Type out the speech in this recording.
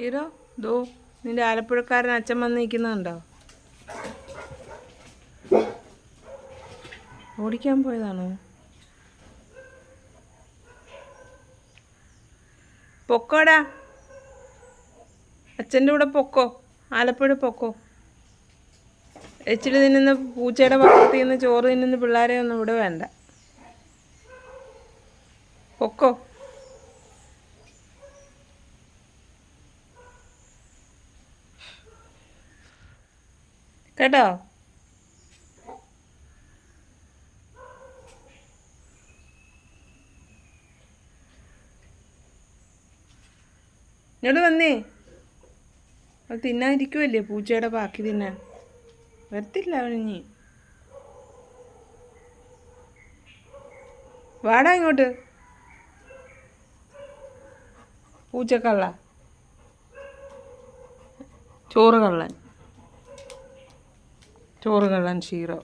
Hero ദോ നിന്റെ ആലപ്പുഴക്കാരൻ അച്ഛൻ വന്നിരിക്കുന്നുണ്ടോ? ഓടിക്കാൻ പോയതാണോ? പൊക്കോടാ. അച്ഛന്റെ കൂടെ പൊക്കോ ആലപ്പുഴ പൊക്കോ. എച്ചിൽ തിന്നുന്ന പൂച്ചയുടെ പക്കത്തിൽ നിന്ന് ചോറ് തിന്നുന്ന പിള്ളേരെ ഒന്നും ഇവിടെ വേണ്ട. പൊക്കോ. കേട്ടോ? ഇങ്ങോട്ട് വന്നേ. അത് തിന്നാതിരിക്കുമല്ലേ പൂച്ചയുടെ ബാക്കി തിന്നാൻ? വരത്തില്ല അവനിഞ്ഞി വാടാ ഇങ്ങോട്ട്. പൂച്ചക്കള്ള. ചോറ് കള്ളൻ. ചോറ് കള്ളൻ ഷീറോ.